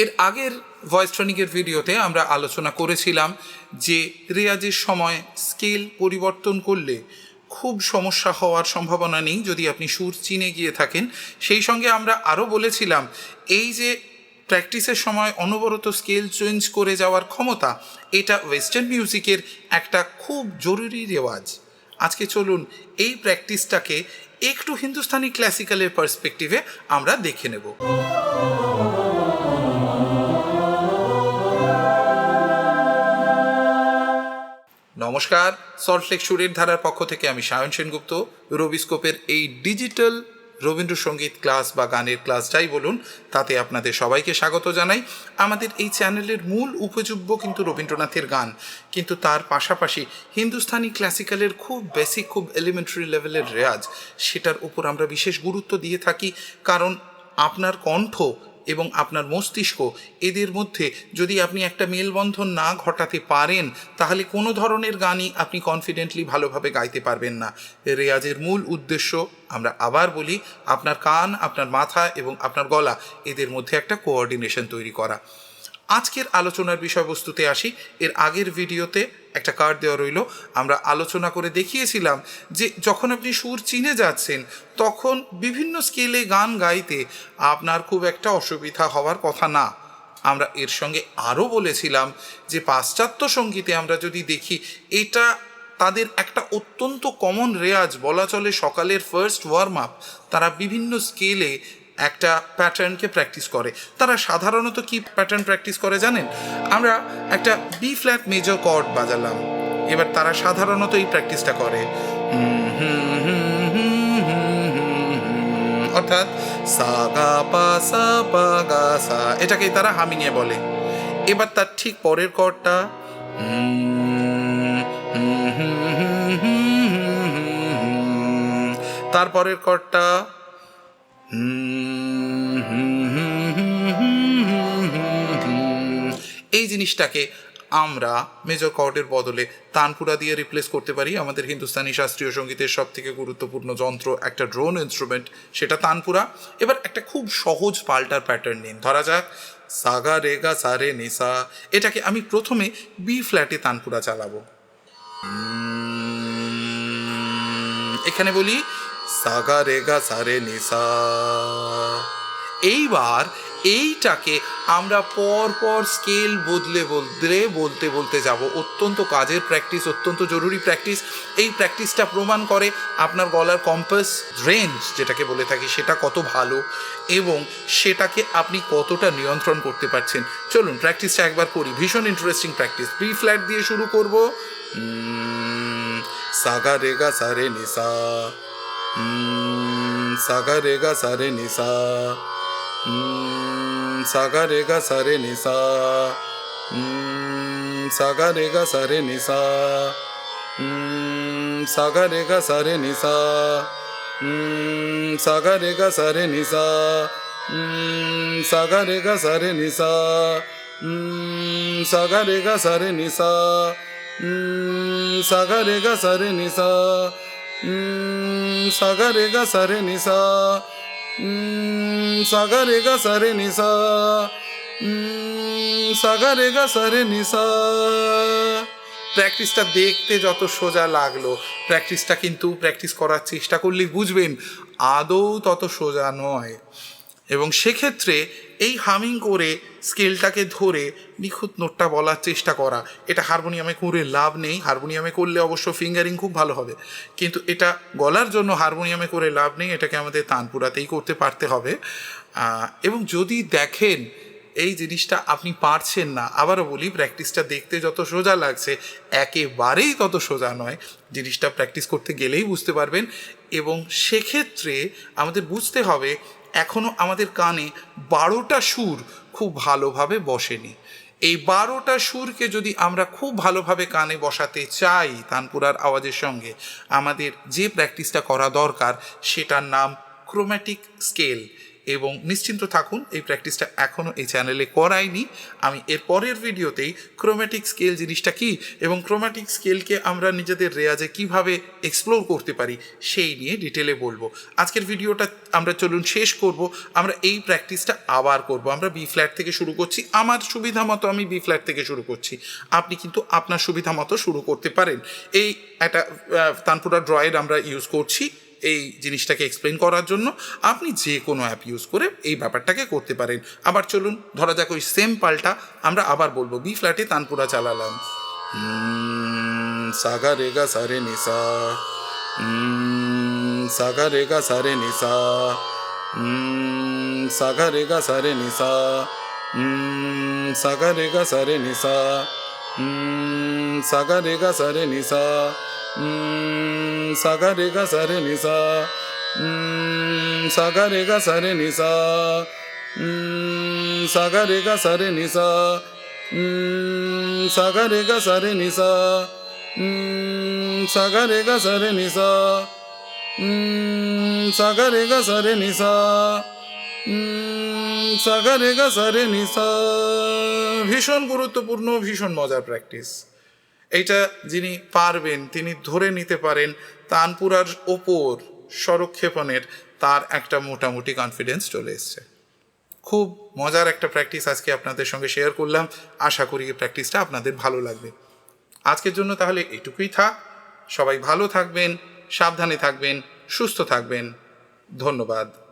এর আগের ভয়েস ট্রেনিংয়ের ভিডিওতে আমরা আলোচনা করেছিলাম যে রেয়াজের সময় স্কেল পরিবর্তন করলে খুব সমস্যা হওয়ার সম্ভাবনা নেই যদি আপনি সুর চিনে গিয়ে থাকেন। সেই সঙ্গে আমরা আরও বলেছিলাম, এই যে প্র্যাকটিসের সময় অনবরত স্কেল চেঞ্জ করে যাওয়ার ক্ষমতা, এটা ওয়েস্টার্ন মিউজিকের একটা খুব জরুরি রেওয়াজ। আজকে চলুন এই প্র্যাকটিসটাকে একটু হিন্দুস্তানি ক্লাসিক্যালের পার্সপেক্টিভে আমরা দেখে নেব। নমস্কার সল্টলেক সুরের ধারার পক্ষ থেকে আমি সায়ন সেনগুপ্ত। রবিস্কোপের এই ডিজিটাল রবীন্দ্রসঙ্গীত ক্লাস বা গানের ক্লাস যাই বলুন, তাতে আপনাদের সবাইকে স্বাগত জানাই। আমাদের এই চ্যানেলের মূল উপযোগ্য কিন্তু রবীন্দ্রনাথের গান। কিন্তু তার পাশাপাশি হিন্দুস্তানি ক্লাসিক্যালের খুব বেসিক খুব এলিমেন্টারি লেভেলের রেয়াজ, সেটার উপর আমরা বিশেষ গুরুত্ব দিয়ে থাকি। কারণ আপনার কণ্ঠ এবং আপনার মস্তিষ্ক এদের মধ্যে যদি আপনি একটা মেলবন্ধন না ঘটাতে পারেন, তাহলে কোনো ধরনের গানই আপনি কনফিডেন্টলি ভালোভাবে গাইতে পারবেন না। রেয়াজের মূল উদ্দেশ্য, আমরা আবার বলি, আপনার কান, আপনার মাথা এবং আপনার গলা, এদের মধ্যে একটা কোঅর্ডিনেশন তৈরি করা। আজকের আলোচনার বিষয়বস্তুতে আসি। এর আগের ভিডিওতে একটা কার্ড দেওয়া রইল। আমরা আলোচনা করে দেখিয়েছিলাম যে যখন আপনি সুর চিনে যাচ্ছেন, তখন বিভিন্ন স্কেলে গান গাইতে আপনার খুব একটা অসুবিধা হওয়ার কথা না। আমরা এর সঙ্গে আরও বলেছিলাম যে পাশ্চাত্য সঙ্গীতে আমরা যদি দেখি, এটা তাদের একটা অত্যন্ত কমন রেয়াজ। বলা চলে সকালের ফার্স্ট ওয়ার্ম আপ তারা বিভিন্ন স্কেলে একটা প্যাটার্নকে প্র্যাকটিস করে। তারা সাধারণত কি প্যাটার্ন প্র্যাকটিস করে জানেন? আমরা একটা বি ফ্ল্যাট মেজর কর্ড বাজালাম। এবার তারা সাধারণত এই প্র্যাকটিসটা করে। অর্থাৎ সা, গা, পা, সা, পা, গা, সা, এটাকেই তারা হামিংয়ে বলে। এবার তার ঠিক পরের কর্ডটা তারপরের কর্ডটা এই জিনিসটাকে আমরা মেজর কর্ডের বদলে তানপুরা দিয়ে রিপ্লেস করতে পারি। আমাদের হিন্দুস্তানি শাস্ত্রীয় সঙ্গীতের সব থেকে গুরুত্বপূর্ণ যন্ত্র একটা ড্রোন ইনস্ট্রুমেন্ট সেটা তানপুরা। এবার একটা খুব সহজ পাল্টার প্যাটার্ন নিন। ধরা যাক, সাগা রেগা সারে নিসা এটাকে আমি প্রথমে বি ফ্ল্যাটে তানপুরা চালাবো। এখানে বলি সাগা রেগা সারে নিসা এইবার এইটাকে আমরা পর পর স্কেল বদলে বদলে বলতে বলতে যাব। অত্যন্ত কাজের প্র্যাকটিস অত্যন্ত জরুরি প্র্যাকটিস এই প্র্যাকটিসটা প্রমাণ করে আপনার গলার কম্পাস রেঞ্জ যেটাকে বলে থাকি, সেটা কত ভালো এবং সেটাকে আপনি কতটা নিয়ন্ত্রণ করতে পারছেন। চলুন প্র্যাকটিসটা একবার করি। ভীষণ ইন্টারেস্টিং প্র্যাকটিস বি ফ্ল্যাট দিয়ে শুরু করব। সাগা রেগা সারে নিসা సగరిగ సరి నిసా సగరిగ సరి నిసా సగరిగ సరి నిసా సగరిగ సరి నిసా సగరిగ సరి నిసా సగరిగ సరి నిసా సగరిగ సరి నిసా సగరిగ సరి నిసా সগরে গসরে নিশা সগরে গসরে নিশা সগরে সারে নিশা প্র্যাকটিসটা দেখতে যত সোজা লাগল। প্র্যাকটিসটা কিন্তু প্র্যাকটিস করার চেষ্টা করলে বুঝবেন, আদৌ তত সোজা নয়। এবং সেক্ষেত্রে এই হামিং করে স্কেলটাকে ধরে নিখুঁত নোটটা বলার চেষ্টা করা। এটা হারমোনিয়ামে করে লাভ নেই। হারমোনিয়ামে করলে অবশ্য ফিঙ্গারিং খুব ভালো হবে। কিন্তু এটা গলার জন্য হারমোনিয়ামে করে লাভ নেই। এটাকে আমাদের তানপুরাতেই করতে পারতে হবে। এবং যদি দেখেন এই জিনিসটা আপনি পারছেন না, আবারও বলি, প্র্যাকটিসটা দেখতে যত সোজা লাগছে, একেবারেই তত সোজা নয়। জিনিসটা প্র্যাকটিস করতে গেলেই বুঝতে পারবেন। এবং সেক্ষেত্রে আমাদের বুঝতে হবে এখনও আমাদের কানে বারোটা সুর খুব ভালোভাবে বসেনি। এই বারোটা সুরকে যদি আমরা খুব ভালোভাবে কানে বসাতে চাই তানপুরার আওয়াজের সঙ্গে, আমাদের যে প্র্যাকটিসটা করা দরকার সেটার নাম ক্রোম্যাটিক স্কেল এবং নিশ্চিন্ত থাকুন, এই প্র্যাকটিসটা এখনও এই চ্যানেলে করাইনি আমি এর পরের ভিডিওতেই ক্রোম্যাটিক স্কেল জিনিসটা কি এবং ক্রোম্যাটিক স্কেলকে আমরা নিজেদের রেয়াজে কীভাবে এক্সপ্লোর করতে পারি, সেই নিয়ে ডিটেলে বলব। আজকের ভিডিওটা আমরা চলুন শেষ করব। আমরা এই প্র্যাকটিসটা আবার করব। আমরা বি ফ্ল্যাট থেকে শুরু করছি। আমার সুবিধা মতো আমি বি ফ্ল্যাট থেকে শুরু করছি। আপনি কিন্তু আপনার সুবিধা মতো শুরু করতে পারেন। এই একটা তানপুরা ড্রয়ের আমরা ইউজ করছি। এই জিনিসটাকে এক্সপ্লেন করার জন্য আপনি যে কোনো অ্যাপ ইউজ করে এই ব্যাপারটাকে করতে পারেন। আবার চলুন, ধরা যাক ওই সেম পাল্টা আমরা আবার বলব বি ফ্ল্যাটে তানপুরা চালালাম। সাগা রেগা সারে নিসা সাগা রেগা সারে নিসা সাগা রেগা সারে নিসা সাগা রেগা সারে নিসা সাগা রেগা সারে নিসা సగరి గ సరి నిస సగరి గ సరి నిస సగరి గ సరి నిస సగరి గ సరి నిస సగరి గ సరి నిస సగరి గ సరి నిస সাগা রেগা সারে নিসা ভীষণ গুরুত্বপূর্ণ ভীষণ মজার প্র্যাকটিস এইটা যিনি পারবেন, তিনি ধরে নিতে পারেন তানপুরার ওপর স্বরক্ষেপণের, তার একটা মোটামুটি কনফিডেন্স চলে এসছে। খুব মজার একটা প্র্যাকটিস আজকে আপনাদের সঙ্গে শেয়ার করলাম। আশা করি এই প্র্যাকটিসটা আপনাদের ভালো লাগবে। আজকের জন্য তাহলে এটুকুই থাক। সবাই ভালো থাকবেন, সাবধানে থাকবেন, সুস্থ থাকবেন। ধন্যবাদ।